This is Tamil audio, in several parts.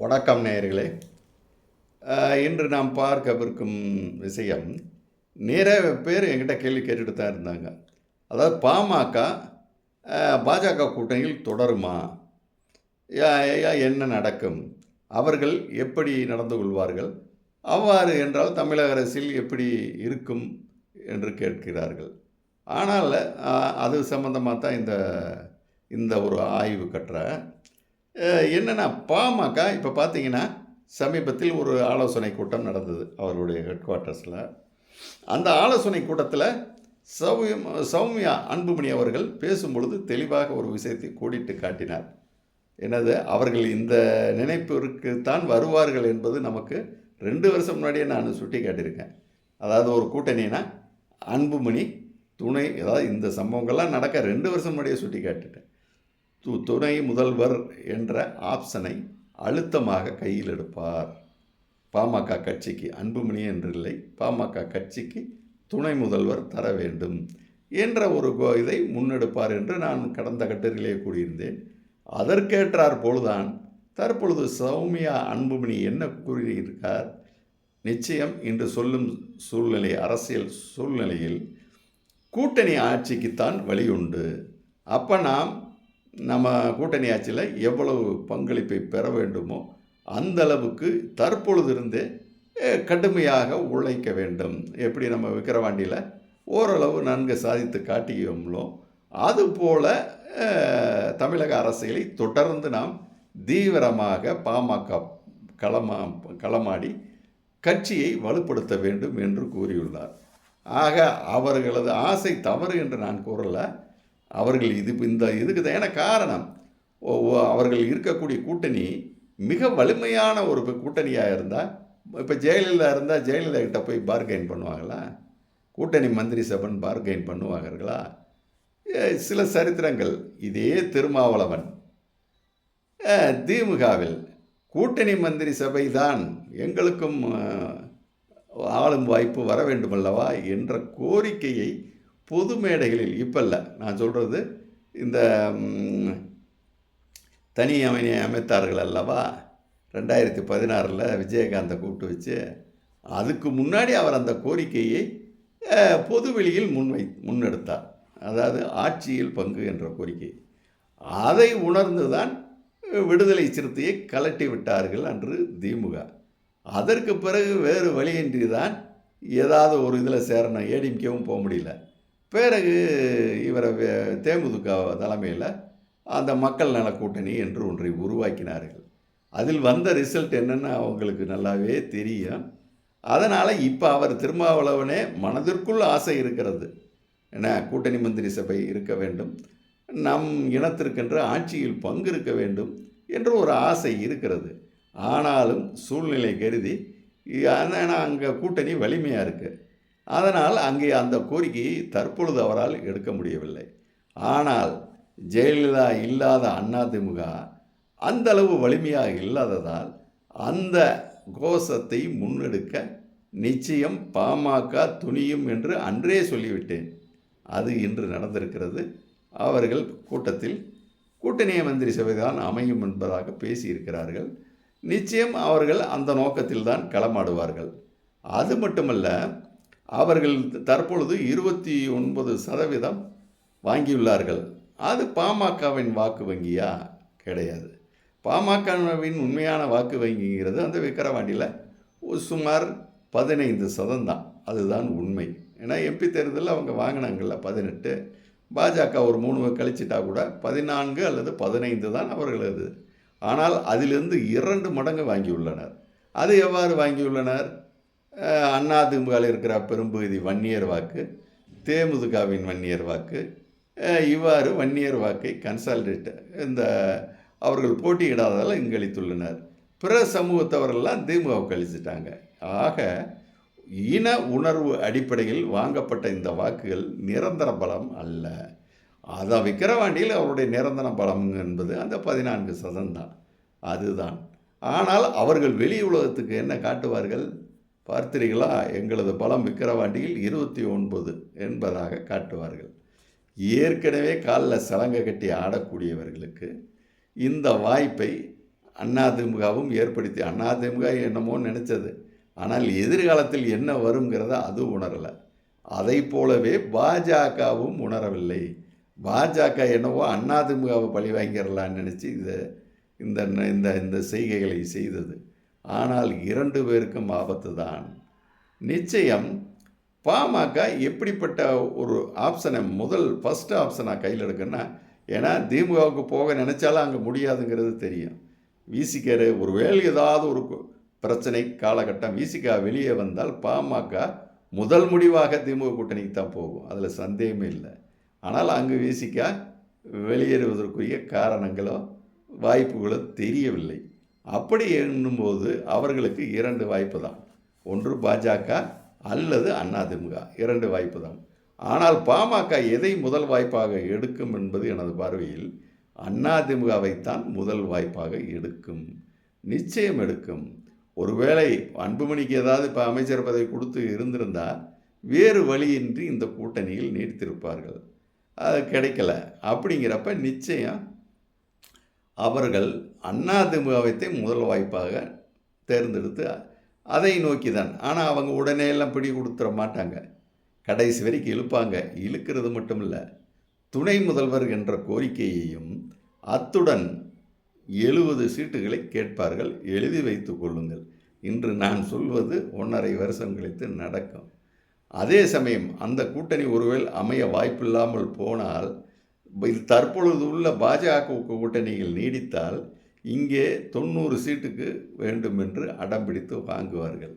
வணக்கம் நேயர்களே. இன்று நாம் பார்க்கவிருக்கும் விஷயம் நிறைய பேர் என்கிட்ட கேள்வி கேட்டுட்டு தான் இருந்தாங்க. அதாவது பாமக பாஜக கூட்டணியில் தொடருமா? என்ன நடக்கும்? அவர்கள் எப்படி நடந்து கொள்வார்கள்? அவ்வாறு என்றால் தமிழக அரசில் எப்படி இருக்கும் என்று கேட்கிறார்கள். ஆனால் அது சம்பந்தமாக தான் இந்த இந்த ஒரு ஆய்வு கட்டுற என்னென்னா பாமக இப்போ பார்த்தீங்கன்னா சமீபத்தில் ஒரு ஆலோசனை கூட்டம் நடந்தது அவர்களுடைய ஹெட் குவார்ட்டர்ஸில் அந்த ஆலோசனை கூட்டத்தில் சௌமியம் சௌமியா அன்புமணி அவர்கள் பேசும்பொழுது தெளிவாக ஒரு விஷயத்தை கூடிட்டு காட்டினார். என்னது? அவர்கள் இந்த நினைப்பிற்கு தான் வருவார்கள் என்பது நமக்கு ரெண்டு வருஷம் முன்னாடியே நான் சுட்டி காட்டியிருக்கேன். அதாவது ஒரு கூட்டணினா அன்புமணி துணை அதாவது இந்த சம்பவங்கள்லாம் நடக்க ரெண்டு வருஷம் முன்னாடியே சுட்டி காட்டிட்டேன். துணை முதல்வர் என்ற ஆப்ஷனை அழுத்தமாக கையில் எடுப்பார். பாமக கட்சிக்கு அன்புமணி என்றில்லை பாமக கட்சிக்கு துணை முதல்வர் தர வேண்டும் என்ற ஒரு இதை முன்னெடுப்பார் என்று நான் கடந்த கட்டத்திலே கூறியிருந்தேன். அதற்கேற்றார் போல்தான் தற்பொழுது சௌமியா அன்புமணி என்ன கூறியிருக்கார்? நிச்சயம் இன்று சொல்லும் சூழ்நிலை அரசியல் சூழ்நிலையில் கூட்டணி ஆட்சிக்குத்தான் வழி உண்டு. அப்போ நாம் நம்ம கூட்டணி ஆட்சியில் எவ்வளவு பங்களிப்பை பெற வேண்டுமோ அந்த அளவுக்கு தற்பொழுது இருந்தே கடுமையாக உழைக்க வேண்டும். எப்படி நம்ம விக்கிரவாண்டியில் ஓரளவு நன்கு சாதித்து காட்டியோம்லோ அதுபோல தமிழக அரசியலை தொடர்ந்து நாம் தீவிரமாக பாமக களமா களமாடி கட்சியை வலுப்படுத்த வேண்டும் என்று கூறியுள்ளார். ஆக அவர்களது ஆசை தவறு என்று நான் கூறல. அவர்கள் இது இந்த இதுக்கு தான். காரணம் ஓ- ஓ- அவர்கள் இருக்கக்கூடிய கூட்டணி மிக வலிமையான ஒரு கூட்டணியாக இருந்தால் இப்போ ஜெயலலிதா இருந்தால் ஜெயலலிதா கிட்ட போய் பார்கெயின் பண்ணுவாங்களா? கூட்டணி மந்திரி சபன் பார்கெயின் பண்ணுவார்களா சில சரித்திரங்கள். இதே திருமாவளவன். திமுகவில் கூட்டணி மந்திரி சபை தான் எங்களுக்கும் ஆளும் வாய்ப்பு வர வேண்டுமல்லவா? என்ற கோரிக்கையை பொது மேடைகளில் இப்போ இல்லை நான் சொல்கிறது இந்த தனி அமைனை அமைத்தார்கள் அல்லவா? ரெண்டாயிரத்தி பதினாறில் விஜயகாந்தை கூப்பிட்டு வச்சு அதுக்கு முன்னாடி அவர் அந்த கோரிக்கையை பொதுவெளியில் முன்வை முன்னெடுத்தார். அதாவது ஆட்சியில் பங்கு என்ற கோரிக்கை. அதை உணர்ந்து தான் விடுதலை சிறுத்தையை கலட்டி விட்டார்கள் அன்று திமுக. அதற்கு பிறகு வேறு வழியின்றி தான் ஏதாவது ஒரு இதில் சேரணும். ஏடிஎம்கேவும் போக முடியல. பிறகு இவரை தேமுதிக தலைமையில் அந்த மக்கள் நல கூட்டணி என்று ஒன்றை உருவாக்கினார்கள். அதில் வந்த ரிசல்ட் என்னென்னு அவங்களுக்கு நல்லாவே தெரியும். அதனால் இப்போ அவர் திருமாவளவனே மனதிற்குள் ஆசை இருக்கிறது. என்ன கூட்டணி மந்திரி சபை இருக்க வேண்டும். நம் இனத்திற்கென்று ஆட்சியில் பங்கு இருக்க வேண்டும் என்று ஒரு ஆசை இருக்கிறது. ஆனாலும் சூழ்நிலை கருதி ஏன்னா அங்கே கூட்டணி வலிமையாக இருக்குது அதனால் அங்கே அந்த கோரிக்கையை தற்பொழுது அவரால் எடுக்க முடியவில்லை. ஆனால் ஜெயலலிதா இல்லாத அதிமுக அந்த அளவு வலிமையாக இல்லாததால் அந்த கோஷத்தை முன்னெடுக்க நிச்சயம் பாமக துணியும் என்று அன்றே சொல்லிவிட்டேன். அது இன்று நடந்திருக்கிறது. அவர்கள் கூட்டத்தில் கூட்டணிய மந்திரி சபைதான் அமையும் என்பதாக பேசியிருக்கிறார்கள். நிச்சயம் அவர்கள் அந்த நோக்கத்தில் தான் களமாடுவார்கள். அது மட்டுமல்ல அவர்கள் தற்பொழுது இருபத்தி ஒன்பது சதவீதம் வாங்கியுள்ளார்கள். அது பாமகவின் வாக்கு வங்கியா? கிடையாது. பாமகவின் உண்மையான வாக்கு வங்கிங்கிறது அந்த விக்கிரவாண்டியில் சுமார் பதினைந்து சதம் தான் அதுதான் உண்மை. ஏன்னா எம்பி தேர்தலில் அவங்க வாங்கினாங்கல்ல பதினெட்டு. பாஜக ஒரு மூணு கழிச்சிட்டா கூட பதினான்கு அல்லது பதினைந்து தான் அவர்களது. ஆனால் அதிலிருந்து இரண்டு மடங்கு வாங்கியுள்ளனர். அது எவ்வாறு வாங்கியுள்ளனர்? அதிமுகவில் இருக்கிற பெரும்பகுதி வன்னியர் வாக்கு தேமுதிகவின் வன்னியர் வாக்கு இவ்வாறு வன்னியர் வாக்கை கன்சால்டேட் இந்த அவர்கள் போட்டியிடாததால் இங்கழித்துள்ளனர் பிற சமூகத்தவரெல்லாம் திமுகவுக்கு அழிச்சிட்டாங்க ஆக இன உணர்வு அடிப்படையில் வாங்கப்பட்ட இந்த வாக்குகள் நிரந்தர பலம் அல்ல. அதான் விக்கிரவாண்டியில் அவருடைய நிரந்தர பலம் என்பது அந்த பதினான்கு சதம்தான் அதுதான். ஆனால் அவர்கள் வெளி உலகத்துக்கு என்ன காட்டுவார்கள்? பார்த்தீர்களா எங்களது பலம் விக்கிரவாண்டியில் இருபத்தி ஒன்பது என்பதாக காட்டுவார்கள். ஏற்கனவே காலில் சலங்கை கட்டி ஆடக்கூடியவர்களுக்கு இந்த வாய்ப்பை அதிமுகவும் ஏற்படுத்தி அதிமுக என்னமோ நினச்சது. ஆனால் எதிர்காலத்தில் என்ன வருங்கிறத அது உணரலை. அதை போலவே பாஜகவும் உணரவில்லை. பாஜக என்னவோ அதிமுகவை பழி வாங்கிடலான்னு நினச்சி இதை இந்த இந்த இந்த செய்கைகளை செய்தது. ஆனால் இரண்டு பேருக்கும் ஆபத்து தான். நிச்சயம் பாமக எப்படிப்பட்ட ஒரு ஆப்ஷனை முதல் ஃபஸ்ட்டு ஆப்ஷனாக கையில் எடுக்குன்னா ஏன்னா திமுகவுக்கு போக நினச்சாலும் அங்கே முடியாதுங்கிறது தெரியும். விசிகர் ஒரு வேலை ஏதாவது ஒரு பிரச்சனை காலகட்டம் விசிகா வெளியே வந்தால் பாமக முதல் முடிவாக திமுக கூட்டணிக்கு தான் போகும். அதில் சந்தேகமே இல்லை. ஆனால் அங்கு விசிகா வெளியேறுவதற்குரிய காரணங்களோ வாய்ப்புகளோ தெரியவில்லை. அப்படி எண்ணும்போது அவர்களுக்கு இரண்டு வாய்ப்பு தான். ஒன்று பாஜக அல்லது அதிமுக இரண்டு வாய்ப்பு தான். ஆனால் பாமக எதை முதல் வாய்ப்பாக எடுக்கும் என்பது எனது பார்வையில் அதிமுகவைத்தான் முதல் வாய்ப்பாக எடுக்கும். நிச்சயம் எடுக்கும். ஒருவேளை அன்புமணிக்கு ஏதாவது இப்போ அமைச்சர் பதவி கொடுத்து இருந்திருந்தால் வேறு வழியின்றி இந்த கூட்டணியில் நீடித்திருப்பார்கள். அது கிடைக்கல. அப்படிங்கிறப்ப நிச்சயம் அவர்கள் அதிமுகவைத்தை முதல் வாய்ப்பாக தேர்ந்தெடுத்து அதை நோக்கி தான் ஆனால் அவங்க உடனே எல்லாம் பிடி கொடுத்துட மாட்டாங்க. கடைசி வரைக்கும் இழுப்பாங்க. இழுக்கிறது மட்டும் இல்லை துணை முதல்வர் என்ற கோரிக்கையையும் அத்துடன் எழுபது சீட்டுகளை கேட்பார்கள். எழுதி வைத்து கொள்ளுங்கள். இன்று நான் சொல்வது ஒன்றரை வருஷம் கழித்து நடக்கும். அதே சமயம் அந்த கூட்டணி ஒருவேள் அமைய வாய்ப்பில்லாமல் போனால் இது தற்பொழுது உள்ள பாஜக கூட்டணியில் நீடித்தால் இங்கே தொண்ணூறு சீட்டுக்கு வேண்டும் என்று அடம் பிடித்து வாங்குவார்கள்.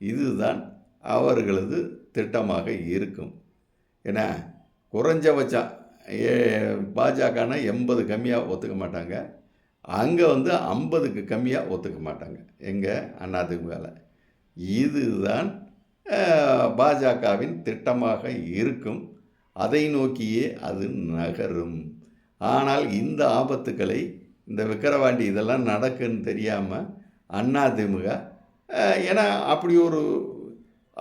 இதுதான் அவர்களது திட்டமாக இருக்கும். ஏன்னா குறைஞ்சபட்சம் ஏ பாஜகனா எண்பது கம்மியாக ஒத்துக்க மாட்டாங்க. அங்கே வந்து ஐம்பதுக்கு கம்மியாக ஒத்துக்க மாட்டாங்க. எங்கள் அதிமுகவில் இதுதான் பாஜகவின் திட்டமாக இருக்கும். அதை நோக்கியே அது நகரும். ஆனால் இந்த ஆபத்துக்களை இந்த விக்கிரவாண்டி இதெல்லாம் நடக்குன்னு தெரியாமல் அதிமுக ஏன்னா அப்படி ஒரு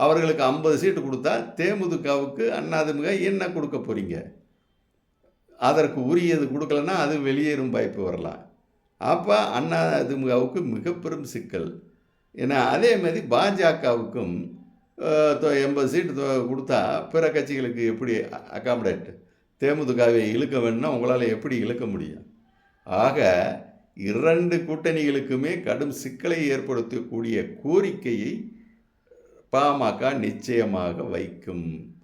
அவர்களுக்கு ஐம்பது சீட்டு கொடுத்தா தேமுதிகவுக்கு அதிமுக என்ன கொடுக்க போகிறீங்க அதற்கு உரியது கொடுக்கலன்னா அது வெளியேறும் வாய்ப்பு வரலாம். அப்போ அதிமுகவுக்கு மிக பெரும் சிக்கல். ஏன்னா அதே மாதிரி பாஜகவுக்கும் எண்பது சீட்டு கொடுத்தா பிற கட்சிகளுக்கு எப்படி அகாமடேட் தேமுதிகவை இழுக்க வேணும்னா உங்களால் எப்படி இழுக்க முடியும்? ஆக இரண்டு கூட்டணிகளுக்குமே கடும் சிக்கலை ஏற்படுத்தக்கூடிய கோரிக்கையை பாமக நிச்சயமாக வைக்கும்.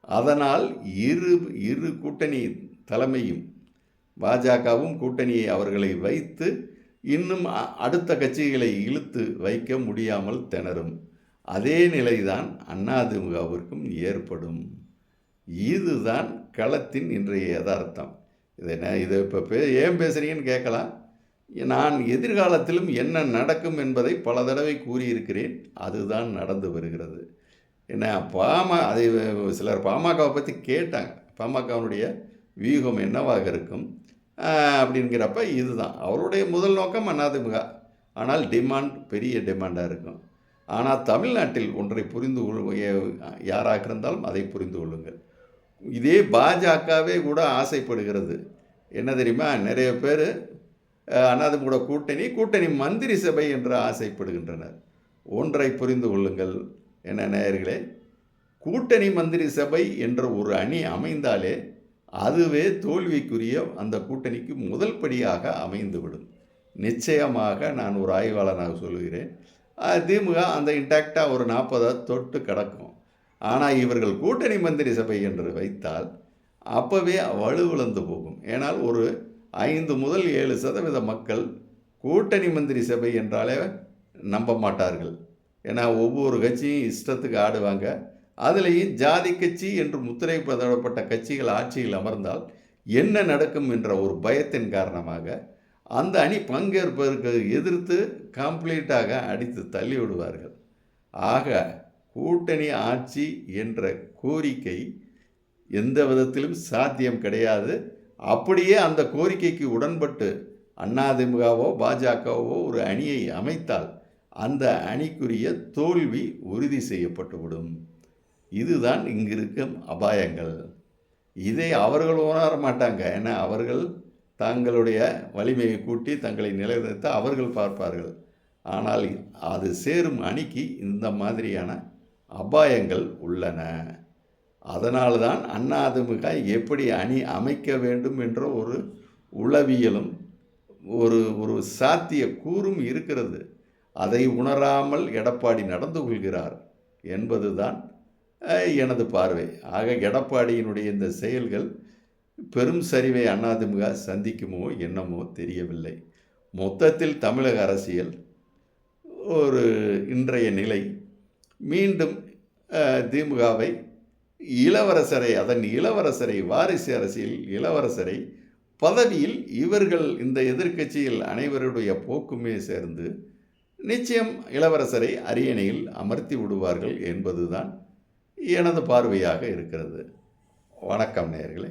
அதனால் இரு இரு கூட்டணி தலைமையும் பாஜகவும் கூட்டணியை அவர்களை வைத்து இன்னும் அ- அடுத்த கட்சிகளை இழுத்து வைக்க முடியாமல் திணறும். அதே நிலைதான் அதிமுகவிற்கும் ஏற்படும். இதுதான் களத்தின் இன்றைய யதார்த்தம். இதை நான் இதை இப்போ பே ஏன் பேசுகிறீங்கன்னு கேட்கலாம். நான் எதிர்காலத்திலும் என்ன நடக்கும் என்பதை பல தடவை கூறியிருக்கிறேன். அதுதான் நடந்து வருகிறது. என்ன பாம அதை சிலர் பாமகவை பற்றி கேட்டாங்க. பாமகவினுடைய வியூகம் என்னவாக இருக்கும் அப்படிங்கிறப்ப இதுதான். அவருடைய முதல் நோக்கம் அதிமுக ஆனால் டிமாண்ட் பெரிய டிமாண்டாக இருக்கும். ஆனால் தமிழ்நாட்டில் ஒன்றை புரிந்து கொள் யாராக இருந்தாலும் அதை புரிந்து கொள்ளுங்கள். இதே பாஜகவே கூட ஆசைப்படுகிறது. என்ன தெரியுமா? நிறைய பேர் அதிமுக கூட்டணி கூட்டணி மந்திரி சபை என்று ஆசைப்படுகின்றனர். ஒன்றை புரிந்து கொள்ளுங்கள். என்ன நேயர்களே? கூட்டணி மந்திரி சபை என்ற ஒரு அணி அமைந்தாலே அதுவே தோல்விக்குரிய அந்த கூட்டணிக்கு முதல் படியாக அமைந்துவிடும். நிச்சயமாக நான் ஒரு ஆய்வாளனாக சொல்கிறேன் திமுக அந்த இன்டாக்டாக ஒரு நாற்பதை தொட்டு கிடக்கும். ஆனால் இவர்கள் கூட்டணி மந்திரி சபை என்று வைத்தால் அப்போவே வலுவிழந்து போகும். ஏனால் ஒரு ஐந்து முதல் ஏழு சதவீத மக்கள் கூட்டணி மந்திரி சபை என்றாலே நம்ப மாட்டார்கள். ஏன்னா ஒவ்வொரு கட்சியும் இஷ்டத்துக்கு ஆடுவாங்க. அதுலேயும் ஜாதி கட்சி என்று முத்திரை பதப்பட்ட கட்சிகள் ஆட்சியில் அமர்ந்தால் என்ன நடக்கும் என்ற ஒரு பயத்தின் காரணமாக அந்த அணி பங்கேற்பதற்கு எதிர்த்து கம்ப்ளீட்டாக அடித்து தள்ளி விடுவார்கள் ஆக கூட்டணி ஆட்சி என்ற கோரிக்கை எந்த விதத்திலும் சாத்தியம் கிடையாது. அப்படியே அந்த கோரிக்கைக்கு உடன்பட்டு அதிமுகவோ பாஜகவோ ஒரு அணியை அமைத்தால் அந்த அணிக்குரிய தோல்வி உறுதி செய்யப்பட்டுவிடும். இதுதான் இங்கு இருக்கும் அபாயங்கள். இதை அவர்கள் உணர மாட்டாங்க ஏன்னா அவர்கள் தங்களுடைய வலிமையை கூட்டி தங்களை நிலைநிறுத்த அவர்கள் பார்ப்பார்கள். ஆனால் அது சேரும் அணிக்கு இந்த மாதிரியான அபாயங்கள் உள்ளன. அதனால் தான் அண்ணாதிமுக எப்படி அணி அமைக்க வேண்டும் என்ற ஒரு உளவியலும் ஒரு ஒரு சாத்திய கூறும் இருக்கிறது. அதை உணராமல் எடப்பாடி நடந்து கொள்கிறார் என்பதுதான் எனது பார்வை. ஆக எடப்பாடியினுடைய இந்த செயல்கள் பெரும் சரிவை அதிமுக சந்திக்குமோ என்னமோ தெரியவில்லை. மொத்தத்தில் தமிழக அரசியல் ஒரு இன்றைய நிலை. மீண்டும் திமுகவை இளவரசரை அதன் இளவரசரை வாரிசு அரசியல் இளவரசரை பதவியில் இவர்கள் இந்த எதிர்க்கட்சியில் அனைவருடைய போக்குமே சேர்ந்து நிச்சயம் இளவரசரை அரியணையில் அமர்த்தி விடுவார்கள் என்பதுதான் எனது பார்வையாக இருக்கிறது. வணக்கம் நேர்களே